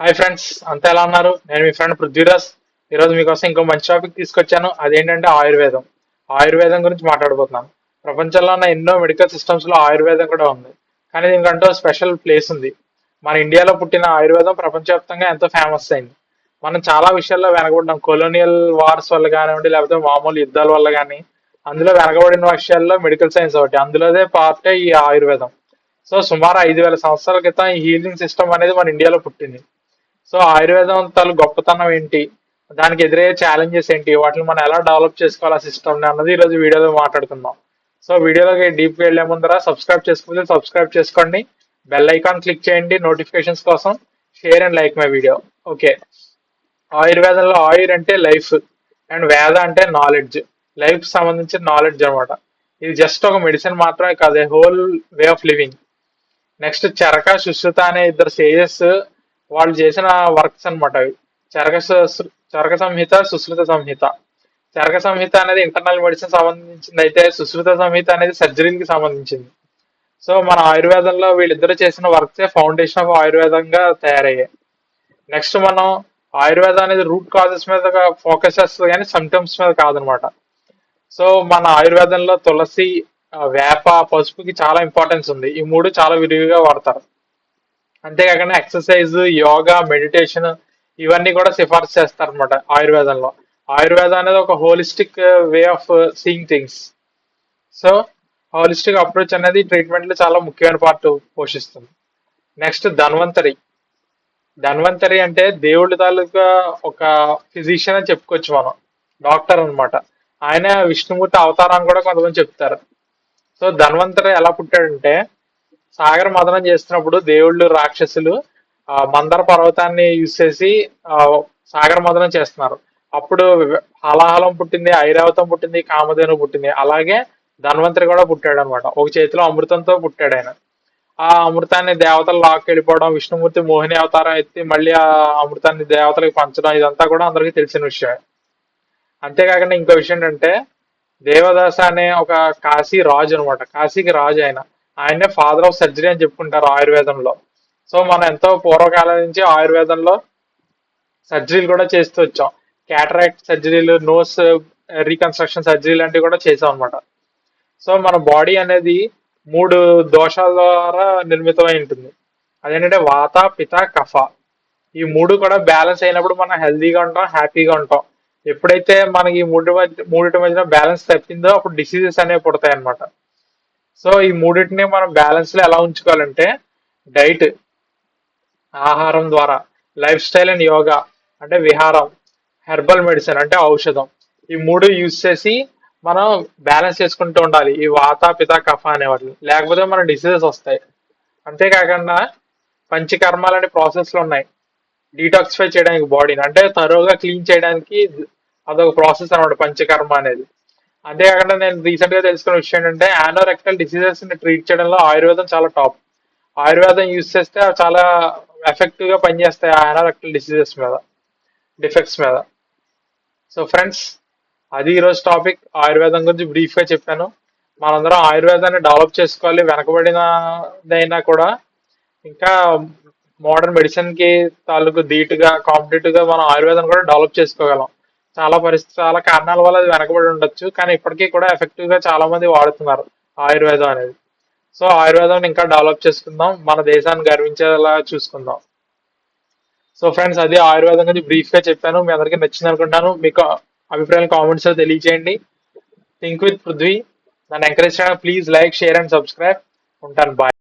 Hi friends అంతా ఎలా ఉన్నారు? నేను మీ ఫ్రెండ్ పృథ్వీరాజ్. ఈరోజు మీకోసం ఇంకో మంచి టాపిక్ తీసుకొచ్చాను. అదేంటంటే ఆయుర్వేదం. ఆయుర్వేదం గురించి మాట్లాడబోతున్నాను. ప్రపంచంలో ఉన్న ఎన్నో మెడికల్ సిస్టమ్స్లో ఆయుర్వేదం కూడా ఉంది. కానీ దీనికంటూ స్పెషల్ ప్లేస్ ఉంది. మన ఇండియాలో పుట్టిన ఆయుర్వేదం ప్రపంచవ్యాప్తంగా ఎంతో ఫేమస్ అయింది. మనం చాలా విషయాల్లో వెనకబడ్డాం. కొలోనియల్ వార్స్ వల్ల కానివ్వండి లేకపోతే మామూలు యుద్ధాల వల్ల కానీ అందులో వెనకబడిన విషయాల్లో మెడికల్ సైన్స్ ఒకటి. అందులోదే పార్టే ఈ ఆయుర్వేదం. సో సుమారు ఐదు వేల సంవత్సరాల క్రితం ఈ హీలింగ్ సిస్టమ్ అనేది మన ఇండియాలో పుట్టింది. సో ఆయుర్వేదం తల గొప్పతనం ఏంటి? దానికి ఎదురయ్యే ఛాలెంజెస్ ఏంటి? వాటిని మనం ఎలా డెవలప్ చేసుకోవాలి సిస్టమ్ అన్నది ఈరోజు వీడియోలో మాట్లాడుతున్నాం సో వీడియోలోకి డీప్ వెళ్ళే ముందర సబ్స్క్రైబ్ చేసుకోకపోతే సబ్స్క్రైబ్ చేసుకోండి. బెల్ ఐకాన్ క్లిక్ చేయండి నోటిఫికేషన్స్ కోసం. Share and like my video okay ఆయుర్వేదంలో ఆయుర్ అంటే లైఫ్ అండ్ వేద అంటే నాలెడ్జ్ లైఫ్ సంబంధించిన నాలెడ్జ్ అనమాట ఇది జస్ట్ ఒక మెడిసిన్ మాత్రమే కాదు whole way of living next Charaka Sushruta అనే ఇద్దరు సేజెస్ వాళ్ళు చేసిన వర్క్స్ అనమాట అవి. చరక సు- చరక సంహిత సుశ్రుత సంహిత. చరక సంహిత అనేది ఇంటర్నల్ మెడిసిన్ సంబంధించింది అయితే సుశ్రుత సంహిత అనేది సర్జరీకి సంబంధించింది. సో మన ఆయుర్వేదంలో వీళ్ళిద్దరు చేసిన వర్క్సే ఫౌండేషన్ ఆఫ్ ఆయుర్వేదంగా తయారయ్యాయి. నెక్స్ట్ మనం ఆయుర్వేదం అనేది రూట్ కాజెస్ మీద ఫోకస్ చేస్తుంది కానీ సిమ్టమ్స్ మీద కాదనమాట సో మన ఆయుర్వేదంలో తులసి వేప పసుపుకి చాలా ఇంపార్టెన్స్ ఉంది. ఈ మూడు చాలా విరివిగా వాడతారు. అంతేకాకుండా ఎక్సర్సైజ్ యోగా మెడిటేషన్ ఇవన్నీ కూడా సిఫార్సు చేస్తారు అనమాట ఆయుర్వేదంలో. ఆయుర్వేదం అనేది ఒక holistic way of seeing things so holistic approach అనేది ట్రీట్మెంట్లో చాలా ముఖ్యమైన పార్ట్ పోషిస్తుంది. నెక్స్ట్ ధన్వంతరి. ధన్వంతరి అంటే దేవుడి తాలూకా ఒక ఫిజిషియన్ అని చెప్పుకోవచ్చు మనం. డాక్టర్ అనమాట ఆయన విష్ణుమూర్తి అవతారం కూడా కొంతమంది చెప్తారు. సో ధన్వంతరి ఎలా పుట్టాడంటే సాగర మదనం చేస్తున్నప్పుడు దేవుళ్ళు రాక్షసులు ఆ మందర పర్వతాన్ని యూజ్ చేసి సాగర మదనం చేస్తున్నారు. అప్పుడు హలాహలం పుట్టింది ఐరావతం పుట్టింది కామధేను పుట్టింది. అలాగే ధన్వంతరి కూడా పుట్టాడు అనమాట ఒక చేతిలో అమృతంతో పుట్టాడు ఆయన. ఆ అమృతాన్ని దేవతలు లాక్కెళ్ళిపోవడం విష్ణుమూర్తి మోహిని అవతారం ఎత్తి మళ్ళీ ఆ అమృతాన్ని దేవతలకు పంచడం ఇదంతా కూడా అందరికీ తెలిసిన విషయమే. అంతేకాకుండా ఇంకో విషయం ఏంటంటే దేవదాస అనే ఒక కాశీ రాజు అనమాట. కాశీకి రాజు ఆయన. ఆయనే ఫాదర్ ఆఫ్ సర్జరీ అని చెప్పుకుంటారు ఆయుర్వేదంలో. సో మనం ఎంతో పూర్వకాలం నుంచి ఆయుర్వేదంలో సర్జరీలు కూడా చేస్తూ వచ్చాం. క్యాటరాక్ట్ సర్జరీలు నోస్ రీకన్స్ట్రక్షన్ సర్జరీ లాంటివి కూడా చేసాం అనమాట సో మన బాడీ అనేది మూడు దోషాల ద్వారా నిర్మితమై ఉంటుంది. అదేంటంటే వాత పిత కఫ. ఈ మూడు కూడా బ్యాలెన్స్ అయినప్పుడు మనం హెల్దీగా ఉంటాం హ్యాపీగా ఉంటాం. ఎప్పుడైతే మనకి మూడు మధ్య మూడిటి మధ్యన బ్యాలెన్స్ తప్పిందో అప్పుడు డిసీజెస్ అనేవి పుడతాయి అనమాట సో ఈ మూడింటిని మనం బ్యాలెన్స్లో ఎలా ఉంచుకోవాలంటే డైట్ ఆహారం ద్వారా లైఫ్ స్టైల్ అండ్ యోగా అంటే విహారం హెర్బల్ మెడిసిన్ అంటే ఔషధం. ఈ మూడు యూజ్ చేసి మనం బ్యాలెన్స్ చేసుకుంటూ ఉండాలి. ఈ వాత పిత కఫ అనే వాటిని లేకపోతే మన డిసీజెస్ వస్తాయి. అంతేకాకుండా పంచకర్మాలు అనే ప్రాసెస్లు ఉన్నాయి. డీటాక్సిఫై చేయడానికి బాడీని అంటే తరువుగా క్లీన్ చేయడానికి అదొక ప్రాసెస్ అనమాట పంచకర్మ అనేది. అంతేకాకుండా నేను రీసెంట్గా తెలుసుకున్న విషయం ఏంటంటే ఆనోరెక్టల్ డిసీజెస్ని ట్రీట్ చేయడంలో ఆయుర్వేదం చాలా టాప్ ఆయుర్వేదం యూజ్ చేస్తే అవి చాలా ఎఫెక్టివ్గా పనిచేస్తాయి ఆ ఆనోరెక్టల్ డిసీజెస్ మీద డిఫెక్ట్స్ మీద. సో ఫ్రెండ్స్ అది ఈరోజు టాపిక్ ఆయుర్వేదం గురించి బ్రీఫ్గా చెప్పాను. మనందరం ఆయుర్వేదాన్ని డెవలప్ చేసుకోవాలి వెనకబడినదైనా కూడా. ఇంకా మోడర్న్ మెడిసిన్కి తాలూకు ధీటుగా కాంపిటేటివ్గా మనం ఆయుర్వేదం కూడా డెవలప్ చేసుకోగలం. చాలా పరిస్థితి చాలా కారణాల వల్ల అది వెనకబడి ఉండొచ్చు. కానీ ఇప్పటికీ కూడా ఎఫెక్టివ్గా చాలా మంది వాడుతున్నారు ఆయుర్వేదం అనేది. సో ఆయుర్వేదం ఇంకా డెవలప్ చేసుకుందాం. మన దేశాన్ని గర్వించేలా చూసుకుందాం. సో ఫ్రెండ్స్ అది ఆయుర్వేదం గురించి బ్రీఫ్గా చెప్పాను. మీ అందరికీ నచ్చింది అనుకుంటాను. మీకు అభిప్రాయాలు కామెంట్స్లో తెలియజేయండి థింక్ విత్ పృథ్వీ నన్ను ఎంకరేజ్ చేయడానికి please like share and subscribe ఉంటాను. బాయ్